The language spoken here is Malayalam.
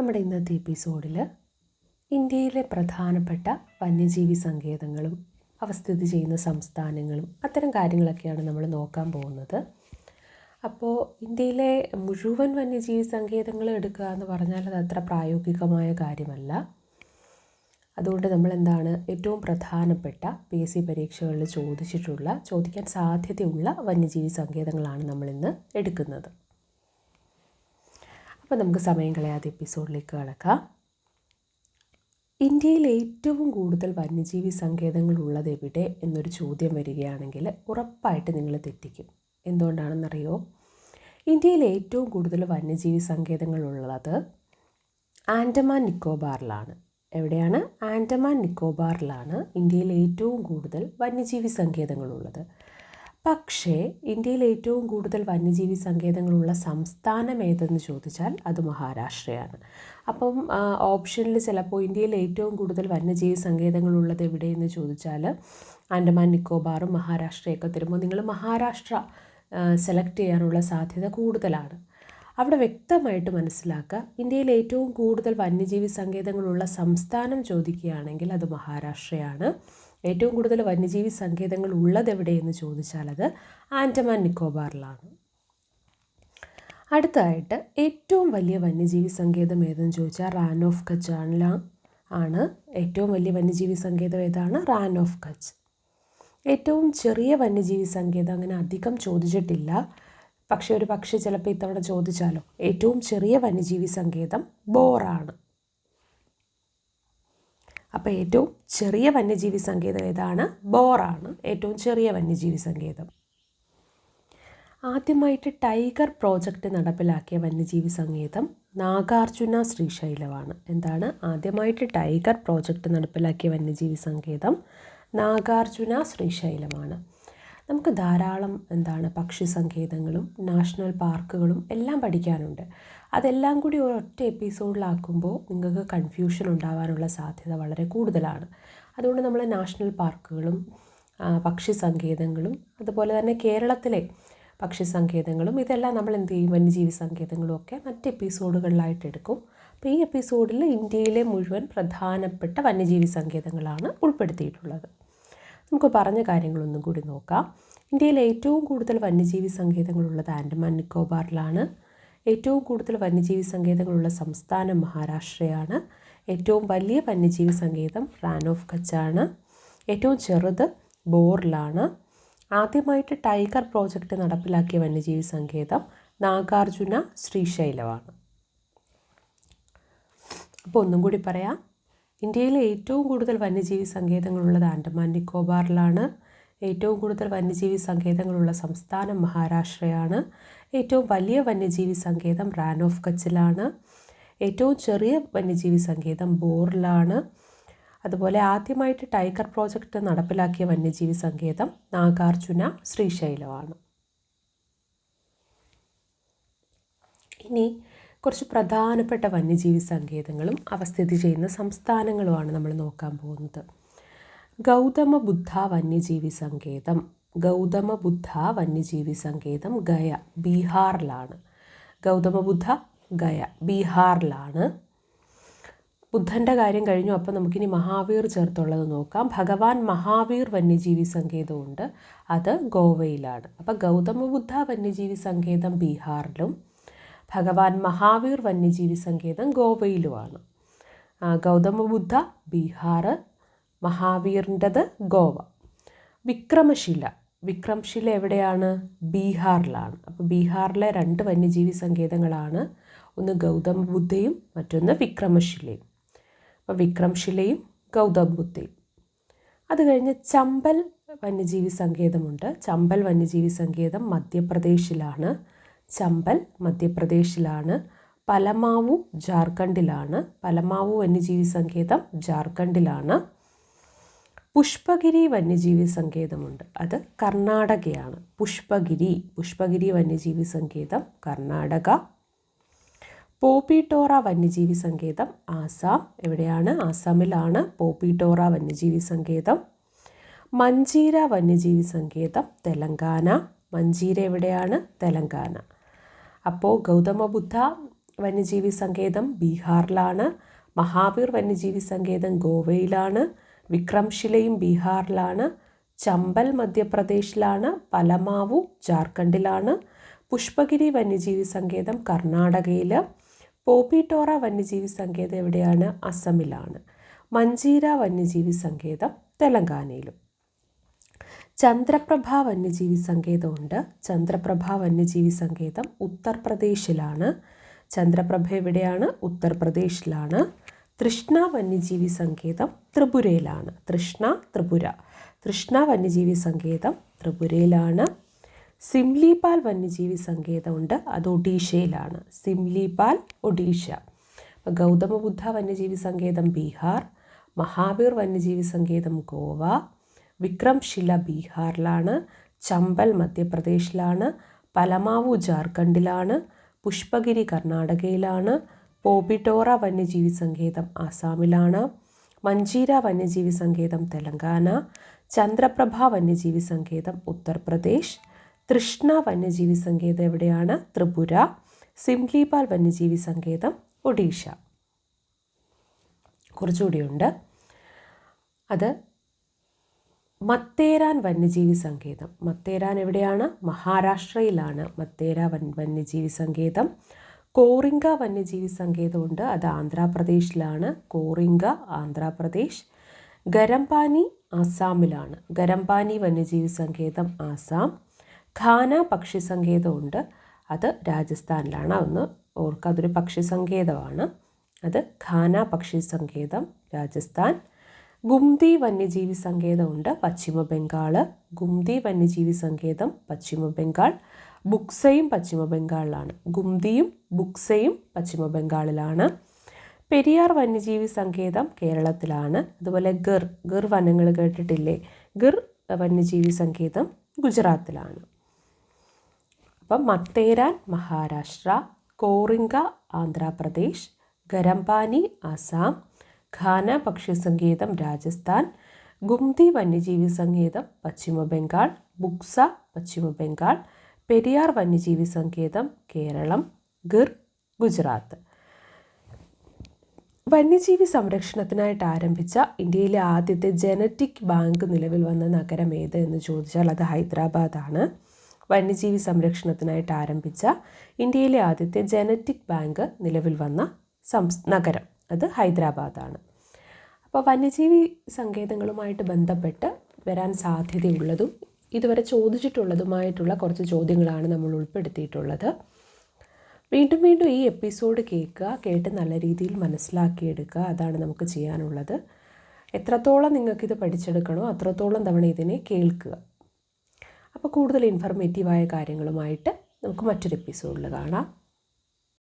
നമ്മുടെ ഇന്നത്തെ എപ്പിസോഡിൽ ഇന്ത്യയിലെ പ്രധാനപ്പെട്ട വന്യജീവി സങ്കേതങ്ങളും അവ സ്ഥിതി ചെയ്യുന്ന സംസ്ഥാനങ്ങളും അത്തരം കാര്യങ്ങളൊക്കെയാണ് നമ്മൾ നോക്കാൻ പോകുന്നത്. അപ്പോൾ ഇന്ത്യയിലെ മുഴുവൻ വന്യജീവി സങ്കേതങ്ങൾ എടുക്കുക എന്ന് പറഞ്ഞാൽ അത് അത്ര പ്രായോഗികമായ കാര്യമല്ല. അതുകൊണ്ട് നമ്മൾ എന്താണ് ഏറ്റവും പ്രധാനപ്പെട്ട പി എസ് സി പരീക്ഷകളിൽ ചോദിച്ചിട്ടുള്ള ചോദിക്കാൻ സാധ്യതയുള്ള വന്യജീവി സങ്കേതങ്ങളാണ് നമ്മളിന്ന് എടുക്കുന്നത്. അപ്പോൾ നമുക്ക് സമയം കളയാതെ എപ്പിസോഡിലേക്ക് കടക്കാം. ഇന്ത്യയിൽ ഏറ്റവും കൂടുതൽ വന്യജീവി സങ്കേതങ്ങൾ ഉള്ളത് എവിടെ എന്നൊരു ചോദ്യം വരികയാണെങ്കിൽ ഉറപ്പായിട്ട് നിങ്ങൾ തെറ്റിക്കും. എന്തുകൊണ്ടാണെന്നറിയോ? ഇന്ത്യയിൽ ഏറ്റവും കൂടുതൽ വന്യജീവി സങ്കേതങ്ങൾ ഉള്ളത് ആൻഡമാൻ നിക്കോബാറിലാണ്. എവിടെയാണ്? ആൻഡമാൻ നിക്കോബാറിലാണ് ഇന്ത്യയിൽ ഏറ്റവും കൂടുതൽ വന്യജീവി സങ്കേതങ്ങളുള്ളത് പക്ഷേ ഇന്ത്യയിൽ ഏറ്റവും കൂടുതൽ വന്യജീവി സങ്കേതങ്ങളുള്ള സംസ്ഥാനം ഏതെന്ന് ചോദിച്ചാൽ അത് മഹാരാഷ്ട്രയാണ്. അപ്പം ഓപ്ഷനിൽ ചിലപ്പോൾ ഇന്ത്യയിൽ ഏറ്റവും കൂടുതൽ വന്യജീവി സങ്കേതങ്ങളുള്ളത് എവിടെയെന്ന് ചോദിച്ചാൽ ആൻഡമാൻ നിക്കോബാറും മഹാരാഷ്ട്രയൊക്കെ തരുമ്പോൾ നിങ്ങൾ മഹാരാഷ്ട്ര സെലക്ട് ചെയ്യാനുള്ള സാധ്യത കൂടുതലാണ്. അവിടെ വ്യക്തമായിട്ട് മനസ്സിലാക്കുക ഇന്ത്യയിൽ ഏറ്റവും കൂടുതൽ വന്യജീവി സങ്കേതങ്ങളുള്ള സംസ്ഥാനം ചോദിക്കുകയാണെങ്കിൽ അത് മഹാരാഷ്ട്രയാണ്. ഏറ്റവും കൂടുതൽ വന്യജീവി സങ്കേതങ്ങൾ ഉള്ളത് എവിടെയെന്ന് ചോദിച്ചാൽ അത് ആൻഡമാൻ നിക്കോബാറിലാണ്. അടുത്തായിട്ട് ഏറ്റവും വലിയ വന്യജീവി സങ്കേതം ഏതെന്ന് ചോദിച്ചാൽ റാൻ ഓഫ് കച്ച് ആണ്. ഏറ്റവും വലിയ വന്യജീവി സങ്കേതം ഏതാണ്? റാൻ ഓഫ് കച്ച്. ഏറ്റവും ചെറിയ വന്യജീവി സങ്കേതം അങ്ങനെ അധികം ചോദിച്ചിട്ടില്ല. പക്ഷേ ഒരു പക്ഷേ ചിലപ്പോൾ ഇത്തവണ ചോദിച്ചാലോ? ഏറ്റവും ചെറിയ വന്യജീവി സങ്കേതം ബോറാണ്. അപ്പോൾ ഏറ്റവും ചെറിയ വന്യജീവി സങ്കേതം ഏതാണ്? ബോറാണ്. ഏറ്റവും ചെറിയ വന്യജീവി സങ്കേതം. ആദ്യമായിട്ട് ടൈഗർ പ്രോജക്റ്റ് നടപ്പിലാക്കിയ വന്യജീവി സങ്കേതം നാഗാർജുന ശ്രീശൈലമാണ്. എന്താണ്? ആദ്യമായിട്ട് ടൈഗർ പ്രോജക്റ്റ് നടപ്പിലാക്കിയ വന്യജീവി സങ്കേതം നാഗാർജുന ശ്രീശൈലമാണ്. നമുക്ക് ധാരാളം എന്താണ് പക്ഷി സങ്കേതങ്ങളും നാഷണൽ പാർക്കുകളും എല്ലാം പഠിക്കാനുണ്ട്. അതെല്ലാം കൂടി ഒരൊറ്റ എപ്പിസോഡിലാക്കുമ്പോൾ നിങ്ങൾക്ക് കൺഫ്യൂഷൻ ഉണ്ടാവാനുള്ള സാധ്യത വളരെ കൂടുതലാണ്. അതുകൊണ്ട് നമ്മൾ നാഷണൽ പാർക്കുകളും പക്ഷി സങ്കേതങ്ങളും അതുപോലെ തന്നെ കേരളത്തിലെ പക്ഷി സങ്കേതങ്ങളും ഇതെല്ലാം നമ്മൾ എന്ത് ചെയ്യും? വന്യജീവി സങ്കേതങ്ങളും ഒക്കെ മറ്റ് എപ്പിസോഡുകളിലായിട്ട് എടുക്കും. അപ്പോൾ ഈ എപ്പിസോഡിൽ ഇന്ത്യയിലെ മുഴുവൻ പ്രധാനപ്പെട്ട വന്യജീവി സങ്കേതങ്ങളാണ് ഉൾപ്പെടുത്തിയിട്ടുള്ളത്. നമുക്ക് പറഞ്ഞ കാര്യങ്ങളൊന്നും കൂടി നോക്കാം. ഇന്ത്യയിൽ ഏറ്റവും കൂടുതൽ വന്യജീവി സങ്കേതങ്ങളുള്ളത് ആൻഡമാൻ നിക്കോബാറിലാണ്. ഏറ്റവും കൂടുതൽ വന്യജീവി സങ്കേതങ്ങളുള്ള സംസ്ഥാനം മഹാരാഷ്ട്രയാണ്. ഏറ്റവും വലിയ വന്യജീവി സങ്കേതം റാൻ ഓഫ് കച്ചാണ് ഏറ്റവും ചെറുത് ബോറിലാണ്. ആദ്യമായിട്ട് ടൈഗർ പ്രോജക്റ്റ് നടപ്പിലാക്കിയ വന്യജീവി സങ്കേതം നാഗാർജുന ശ്രീശൈലമാണ്. അപ്പോൾ ഒന്നും കൂടി പറയാം. ഇന്ത്യയിലെ ഏറ്റവും കൂടുതൽ വന്യജീവി സങ്കേതങ്ങളുള്ളത് ആൻഡമാൻ നിക്കോബാറിലാണ്. ഏറ്റവും കൂടുതൽ വന്യജീവി സങ്കേതങ്ങളുള്ള സംസ്ഥാനം മഹാരാഷ്ട്രയാണ്. ഏറ്റവും വലിയ വന്യജീവി സങ്കേതം റാൻ ഓഫ് കച്ചിലാണ്. ഏറ്റവും ചെറിയ വന്യജീവി സങ്കേതം ബോറിലാണ്. അതുപോലെ ആദ്യമായിട്ട് ടൈഗർ പ്രോജക്റ്റ് നടപ്പിലാക്കിയ വന്യജീവി സങ്കേതം നാഗാർജുന ശ്രീശൈലമാണ്. ഇനി കുറച്ച് പ്രധാനപ്പെട്ട വന്യജീവി സങ്കേതങ്ങളും അവ സ്ഥിതി ചെയ്യുന്ന സംസ്ഥാനങ്ങളുമാണ് നമ്മൾ നോക്കാൻ പോകുന്നത്. ഗൗതമ ബുദ്ധ വന്യജീവി സങ്കേതം. ഗൗതമ ബുദ്ധ വന്യജീവി സങ്കേതം ഗയ ബീഹാറിലാണ്. ഗൗതമ ബുദ്ധ ഗയ ബീഹാറിലാണ്. ബുദ്ധന്റെ കാര്യം കഴിഞ്ഞു അപ്പോൾ നമുക്കിനി മഹാവീർ ചേർത്തുള്ളത് നോക്കാം. ഭഗവാൻ മഹാവീർ വന്യജീവി സങ്കേതമുണ്ട്. അത് ഗോവയിലാണ്. അപ്പോൾ ഗൗതമ ബുദ്ധ വന്യജീവി സങ്കേതം ബീഹാറിലും ഭഗവാൻ മഹാവീർ വന്യജീവി സങ്കേതം ഗോവയിലുമാണ്. ഗൗതമ ബുദ്ധ ബീഹാർ മഹാവീറിന്റെത് ഗോവ. വിക്രമശില. വിക്രംശില എവിടെയാണ്? ബീഹാറിലാണ്. അപ്പോൾ ബീഹാറിലെ രണ്ട് വന്യജീവി സങ്കേതങ്ങളാണ്. ഒന്ന് ഗൗതമ ബുദ്ധയും മറ്റൊന്ന് വിക്രമശിലയും. അപ്പോൾ വിക്രംശിലയും ഗൗതമ ബുദ്ധയും. അത് കഴിഞ്ഞ് ചമ്പൽ വന്യജീവി സങ്കേതമുണ്ട്. ചമ്പൽ വന്യജീവി സങ്കേതം മധ്യപ്രദേശിലാണ്. ചമ്പൽ മധ്യപ്രദേശിലാണ്. പലമാവു ജാർഖണ്ഡിലാണ്. പലമാവു വന്യജീവി സങ്കേതം ജാർഖണ്ഡിലാണ്. പുഷ്പഗിരി വന്യജീവി സങ്കേതമുണ്ട്. അത് കർണാടകയാണ്. പുഷ്പഗിരി പുഷ്പഗിരി വന്യജീവി സങ്കേതം കർണാടക. പോപ്പിട്ടോറ വന്യജീവി സങ്കേതം ആസാം. എവിടെയാണ്? ആസാമിലാണ്. പോപ്പിട്ടോറ വന്യജീവി സങ്കേതം. മഞ്ചീര വന്യജീവി സങ്കേതം തെലങ്കാന. മഞ്ചീര എവിടെയാണ്? തെലങ്കാന. അപ്പോൾ ഗൗതമ ബുദ്ധ വന്യജീവി സങ്കേതം ബീഹാറിലാണ്. മഹാവീർ വന്യജീവി സങ്കേതം ഗോവയിലാണ്. വിക്രംശിലയും ബീഹാറിലാണ്. ചമ്പൽ മധ്യപ്രദേശിലാണ്. പലമാവു ജാർഖണ്ഡിലാണ്. പുഷ്പഗിരി വന്യജീവി സങ്കേതം കർണാടകയിൽ പോപ്പിട്ടോറ വന്യജീവി സങ്കേതം എവിടെയാണ്? അസമിലാണ്. മഞ്ചീര വന്യജീവി സങ്കേതം തെലങ്കാനയിലും. ചന്ദ്രപ്രഭ വന്യജീവി സങ്കേതമുണ്ട്. ചന്ദ്രപ്രഭ വന്യജീവി സങ്കേതം ഉത്തർപ്രദേശിലാണ്. ചന്ദ്രപ്രഭ എവിടെയാണ്? ഉത്തർപ്രദേശിലാണ്. തൃഷ്ണ വന്യജീവി സങ്കേതം ത്രിപുരയിലാണ്. തൃഷ്ണ ത്രിപുര. തൃഷ്ണ വന്യജീവി സങ്കേതം ത്രിപുരയിലാണ്. സിംലിപാൽ വന്യജീവി സങ്കേതമുണ്ട്. അത് ഒഡീഷയിലാണ്. സിംലിപാൽ ഒഡീഷ. അപ്പോൾ ഗൗതമബുദ്ധ വന്യജീവി സങ്കേതം ബീഹാർ. മഹാവീർ വന്യജീവി സങ്കേതം ഗോവ. വിക്രംശില ബീഹാറിലാണ് ചമ്പൽ മധ്യപ്രദേശിലാണ് പലമാവു ജാർഖണ്ഡിലാണ് പുഷ്പഗിരി കർണാടകയിലാണ് പോബിഡോറ വന്യജീവി സങ്കേതം ആസാമിലാണ് മഞ്ചീര വന്യജീവി സങ്കേതം തെലങ്കാന ചന്ദ്രപ്രഭ വന്യജീവി സങ്കേതം ഉത്തർപ്രദേശ് തൃഷ്ണ വന്യജീവി സങ്കേതം എവിടെയാണ്? ത്രിപുര സിംലിപാൽ വന്യജീവി സങ്കേതം ഒഡീഷ. കുറച്ചുകൂടിയുണ്ട്. അത് മത്തേരാൻ വന്യജീവി സങ്കേതം. മത്തേരാൻ എവിടെയാണ്? മഹാരാഷ്ട്രയിലാണ് മത്തേര വൻ വന്യജീവി സങ്കേതം. കോറിംഗ വന്യജീവി സങ്കേതമുണ്ട്. അത് ആന്ധ്രാപ്രദേശിലാണ്. കോറിംഗ ആന്ധ്രാപ്രദേശ്. ഗരംപാനി ആസാമിലാണ്. ഗരംപാനി വന്യജീവി സങ്കേതം ആസാം. ഖാന പക്ഷി സങ്കേതമുണ്ട്. അത് രാജസ്ഥാനിലാണ്. അതൊന്ന് ഓർക്കുക അതൊരു പക്ഷി സങ്കേതമാണ്. അത് ഖാന പക്ഷി സങ്കേതം രാജസ്ഥാൻ. ഗുംതി വന്യജീവി സങ്കേതമുണ്ട്. പശ്ചിമ ബംഗാൾ ഗുംതി വന്യജീവി സങ്കേതം പശ്ചിമ ബംഗാൾ ബുക്സയും പശ്ചിമ ബംഗാളിലാണ് ഗുംതിയും ബുക്സയും പശ്ചിമ ബംഗാളിലാണ് പെരിയാർ വന്യജീവി സങ്കേതം കേരളത്തിലാണ്. അതുപോലെ ഗിർ ഗിർ വനങ്ങൾ കേട്ടിട്ടില്ലേ? ഗിർ വന്യജീവി സങ്കേതം ഗുജറാത്തിലാണ്. അപ്പം മത്തേരാൻ മഹാരാഷ്ട്ര കോറിങ്ക ആന്ധ്രാപ്രദേശ് ഗരംപാനി ആസാം ഖാന സങ്കേതം രാജസ്ഥാൻ ഗുംതി വന്യജീവി സങ്കേതം പശ്ചിമ ബംഗാൾ ബുക്സ പശ്ചിമ ബംഗാൾ പെരിയാർ വന്യജീവി സങ്കേതം കേരളം ഗിർ ഗുജറാത്ത്. വന്യജീവി സംരക്ഷണത്തിനായിട്ട് ആരംഭിച്ച ഇന്ത്യയിലെ ആദ്യത്തെ ജനറ്റിക് ബാങ്ക് നിലവിൽ വന്ന നഗരം ഏത് എന്ന് ചോദിച്ചാൽ അത് ഹൈദരാബാദാണ്. വന്യജീവി സംരക്ഷണത്തിനായിട്ട് ആരംഭിച്ച ഇന്ത്യയിലെ ആദ്യത്തെ ജനറ്റിക് ബാങ്ക് നിലവിൽ വന്ന നഗരം. അത് ഹൈദരാബാദാണ്. അപ്പോൾ വന്യജീവി സങ്കേതങ്ങളുമായിട്ട് ബന്ധപ്പെട്ട് വരാൻ സാധ്യതയുള്ളതും ഇതുവരെ ചോദിച്ചിട്ടുള്ളതുമായിട്ടുള്ള കുറച്ച് ചോദ്യങ്ങളാണ് നമ്മൾ ഉൾപ്പെടുത്തിയിട്ടുള്ളത്. വീണ്ടും വീണ്ടും ഈ എപ്പിസോഡ് കേൾക്കുക കേട്ട് നല്ല രീതിയിൽ മനസ്സിലാക്കിയെടുക്കുക അതാണ് നമുക്ക് ചെയ്യാനുള്ളത്. എത്രത്തോളം നിങ്ങൾക്കിത് പഠിച്ചെടുക്കണോ അത്രത്തോളം തവണ ഇതിനെ കേൾക്കുക. അപ്പോൾ കൂടുതൽ ഇൻഫർമേറ്റീവായ കാര്യങ്ങളുമായിട്ട് നമുക്ക് മറ്റൊരു എപ്പിസോഡിൽ കാണാം.